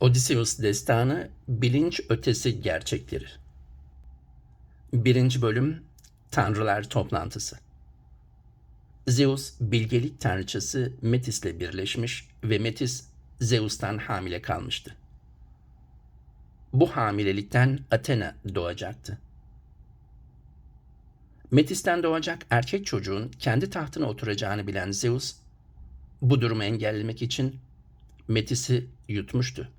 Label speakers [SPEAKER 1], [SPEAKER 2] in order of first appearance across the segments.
[SPEAKER 1] Odysseus Destanı Bilinç Ötesi Gerçekleri 1. Bölüm Tanrılar Toplantısı Zeus bilgelik tanrıçası Metis'le birleşmiş ve Metis Zeus'tan hamile kalmıştı. Bu hamilelikten Athena doğacaktı. Metis'ten doğacak erkek çocuğun kendi tahtına oturacağını bilen Zeus, bu durumu engellemek için Metis'i yutmuştu.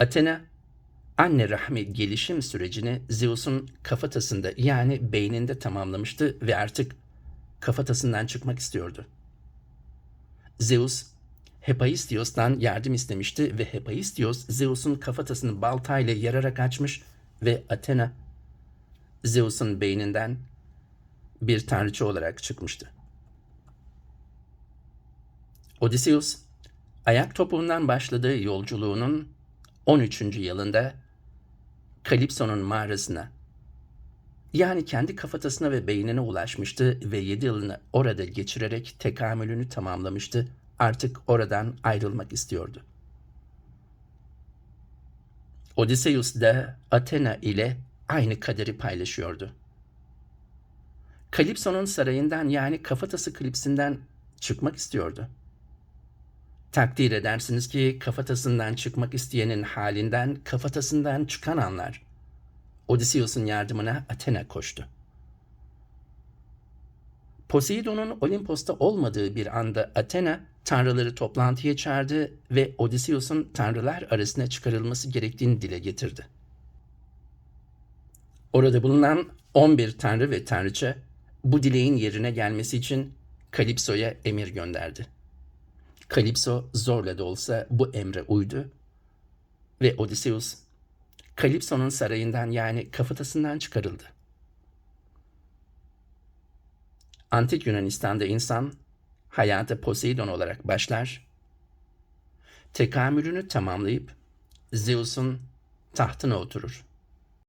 [SPEAKER 1] Athena, anne rahmi gelişim sürecini Zeus'un kafatasında yani beyninde tamamlamıştı ve artık kafatasından çıkmak istiyordu. Zeus, Hephaistos'tan yardım istemişti ve Hephaistos Zeus'un kafatasını baltayla yararak açmış ve Athena, Zeus'un beyninden bir tanrıçı olarak çıkmıştı. Odysseus, ayak topuğundan başladığı yolculuğunun 13. yılında Kalipso'nun mağarasına yani kendi kafatasına ve beynine ulaşmıştı ve 7 yılını orada geçirerek tekamülünü tamamlamıştı. Artık oradan ayrılmak istiyordu. Odysseus da Athena ile aynı kaderi paylaşıyordu. Kalipso'nun sarayından yani kafatası klipsinden çıkmak istiyordu. Takdir edersiniz ki kafatasından çıkmak isteyenin halinden kafatasından çıkan anlar. Odysseus'un yardımına Athena koştu. Poseidon'un Olimpos'ta olmadığı bir anda Athena tanrıları toplantıya çağırdı ve Odysseus'un tanrılar arasına çıkarılması gerektiğini dile getirdi. Orada bulunan 11 tanrı ve tanrıça bu dileğin yerine gelmesi için Kalipso'ya emir gönderdi. Kalipso zorla da olsa bu emre uydu ve Odysseus Kalipso'nun sarayından yani kafatasından çıkarıldı. Antik Yunanistan'da insan hayata Poseidon olarak başlar, tekamülünü tamamlayıp Zeus'un tahtına oturur.